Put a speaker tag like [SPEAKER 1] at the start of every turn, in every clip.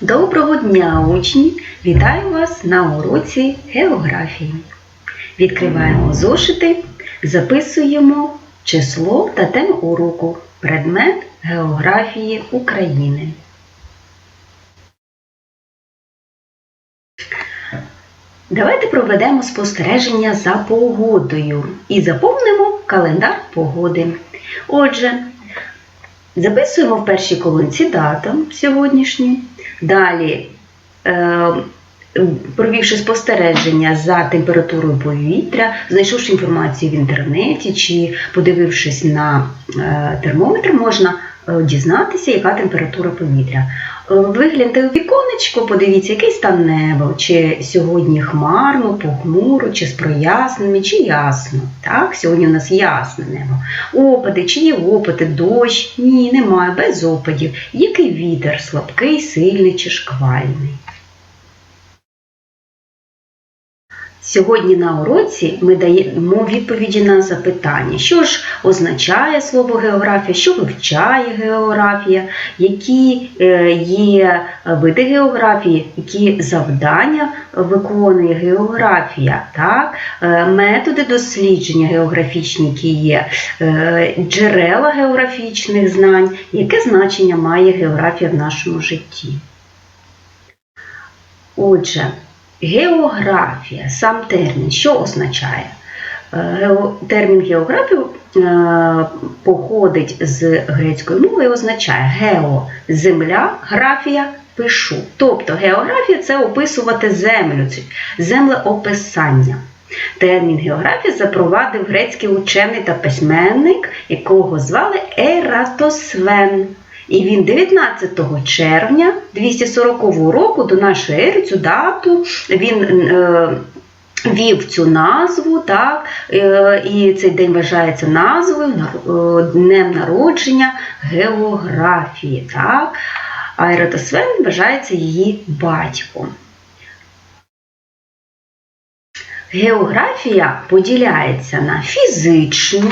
[SPEAKER 1] Доброго дня, учні! Вітаю вас на уроці географії. Відкриваємо зошити, записуємо число та тему уроку предмет географії України. Давайте проведемо спостереження за погодою і заповнимо календар погоди. Отже, записуємо в першій колонці дату сьогоднішню. Далі, е, провівши спостереження за температурою повітря, знайшовши інформацію в інтернеті чи подивившись на е, термометр, можна дізнатися, яка температура повітря. Е, Вигляньте у віконечко, подивіться, який стан неба, чи сьогодні хмарно, похмуро, чи з проясненнями, чи ясно. Так, Сьогодні у нас ясне небо. Опади, чи є опади, дощ? Ні, немає, без опадів. Який вітер, слабкий, сильний чи шквальний? Сьогодні на уроці ми даємо відповіді на запитання, що ж означає слово географія, що вивчає географія, які е, є види географії, які завдання виконує географія, так? Е, методи дослідження географічні, які є, е, джерела географічних знань, яке значення має географія в нашому житті. Отже, Географія, сам термін, що означає? Е, Термін географію е, походить з грецької мови і означає гео земля, графія пишу. Тобто географія це описувати землю, землеописання. Термін географія запровадив грецький учений та письменник, якого звали Ератосвен. І він 19 червня 240 року до нашої ери цю дату він е, вів цю назву, так, е, і цей день вважається назвою е, днем народження географії. Так. А Ератосвен вважається її батьком. Географія поділяється на фізичну,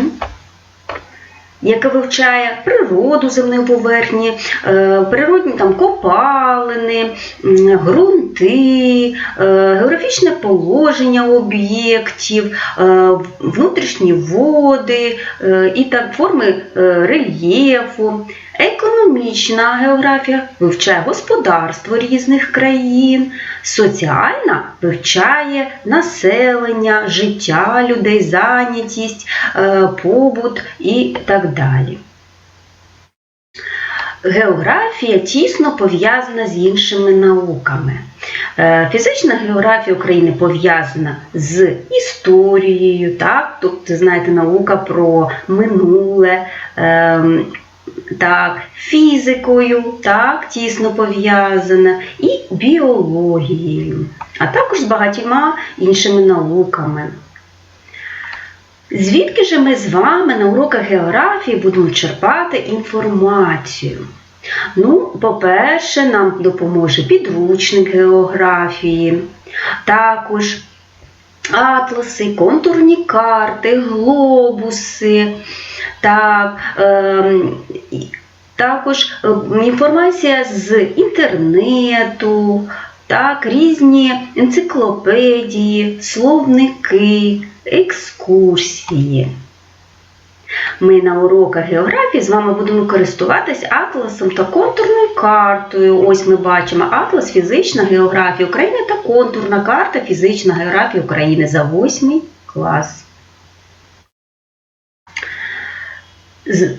[SPEAKER 1] яка вивчає природу земної поверхні, е, природні там копалини, ґрунти, е, географічне положення об'єктів, е, внутрішні води і так форми рельєфу. Економічна географія вивчає господарство різних країн, соціальна вивчає населення, життя людей, зайнятість, побут і так далі. Географія тісно пов'язана з іншими науками. Е, Фізична географія України пов'язана з історією, так? тобто, знаєте, наука про минуле. ем, так, фізикою, так, тісно пов'язана, і біологією, а також з багатьма іншими науками. Звідки же ми з вами на уроках географії будемо черпати інформацію? Ну, по-перше, нам допоможе підручник географії, також атласи, контурні карти, глобуси. Так, е, також е, інформація з інтернету, так, різні енциклопедії, словники, екскурсії. Ми на уроках географії з вами будемо користуватись атласом та контурною картою. Ось ми бачимо атлас фізична географія України та контурна карта фізична географія України за 8 клас.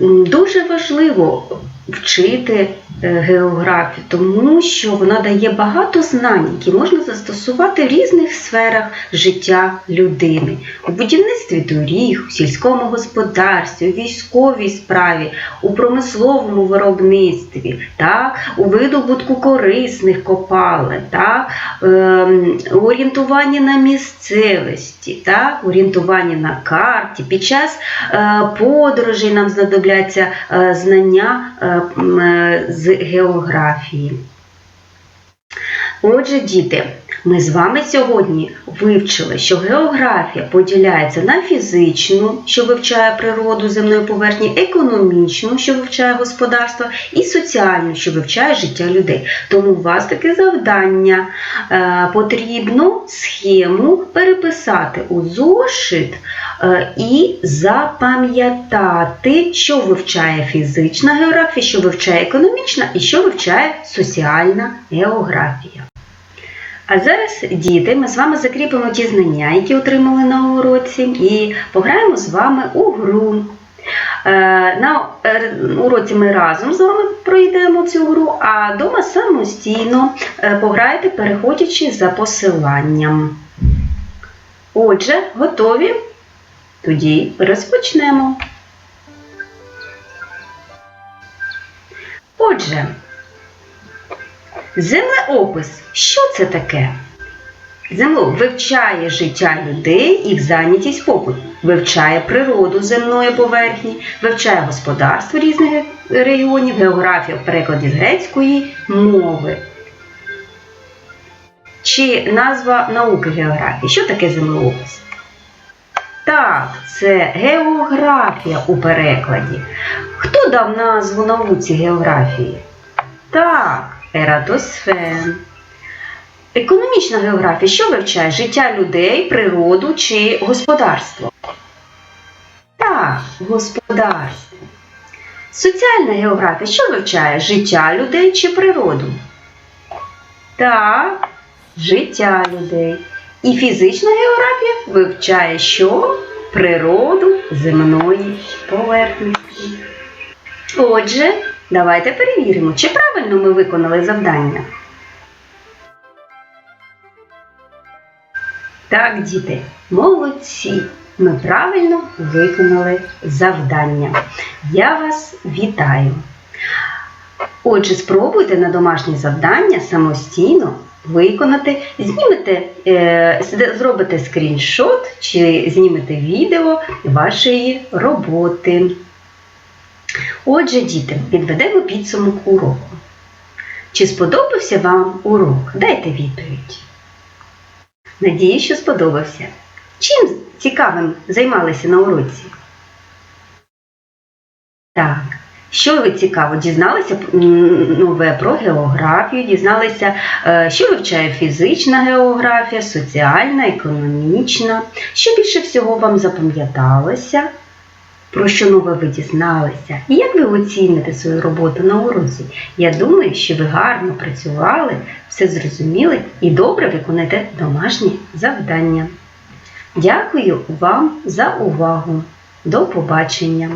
[SPEAKER 1] Дуже важливо вчити географію, тому що вона дає багато знань, які можна застосувати в різних сферах життя людини. У будівництві доріг, у сільському господарстві, у військовій справі, у промисловому виробництві, так, у видобутку корисних копалин, так, ем, орієнтуванні на місцевості, так, орієнтуванні на карті. Під час е, подорожей нам знадобляться е, знання е, географії. Отже, діти, Ми з вами сьогодні вивчили, що географія поділяється на фізичну, що вивчає природу земної поверхні, економічну, що вивчає господарство, і соціальну, що вивчає життя людей. Тому у вас таке завдання Е, потрібно схему переписати у зошит е, і запам'ятати, що вивчає фізична географія, що вивчає економічна і що вивчає соціальна географія. А зараз, діти, ми з вами закріпимо ті знання, які отримали на уроці, і пограємо з вами у гру. Е, На е, уроці ми разом з вами пройдемо цю гру, а вдома самостійно е, пограєте, переходячи за посиланням. Отже, готові? Тоді розпочнемо. Отже, землеопис. Що це таке? Земло вивчає життя людей, їх зайнятість побут, вивчає природу земної поверхні, вивчає господарство різних регіонів, географію в перекладі з грецької мови. Чи назва науки географії? Що таке землеопис? Так, це географія у перекладі. Хто дав назву науці географії? Так, Ератосфен. Економічна географія що вивчає? Життя людей, природу чи господарство? Так, господарство. Соціальна географія що вивчає? Життя людей чи природу? Так, життя людей. І фізична географія вивчає що? Природу земної поверхні. Отже, давайте перевіримо, чи правильно ми виконали завдання. Так, діти, молодці! Ми правильно виконали завдання. Я вас вітаю. Отже, спробуйте на домашнє завдання самостійно виконати, знімете, е, зробите скріншот чи знімете відео вашої роботи. Отже, діти, підведемо підсумок уроку. Чи сподобався вам урок? Дайте відповідь. Надію, що сподобався. Чим цікавим займалися на уроці? Так. Що ви цікаво? Дізналися нове про географію, дізналися, е, що вивчає фізична географія, соціальна, економічна. Що більше всього вам запам'яталося? Про що нове ви дізналися? І як ви оціните свою роботу на уроці? Я думаю, що ви гарно працювали, все зрозуміли і добре виконаєте домашні завдання. Дякую вам за увагу. До побачення!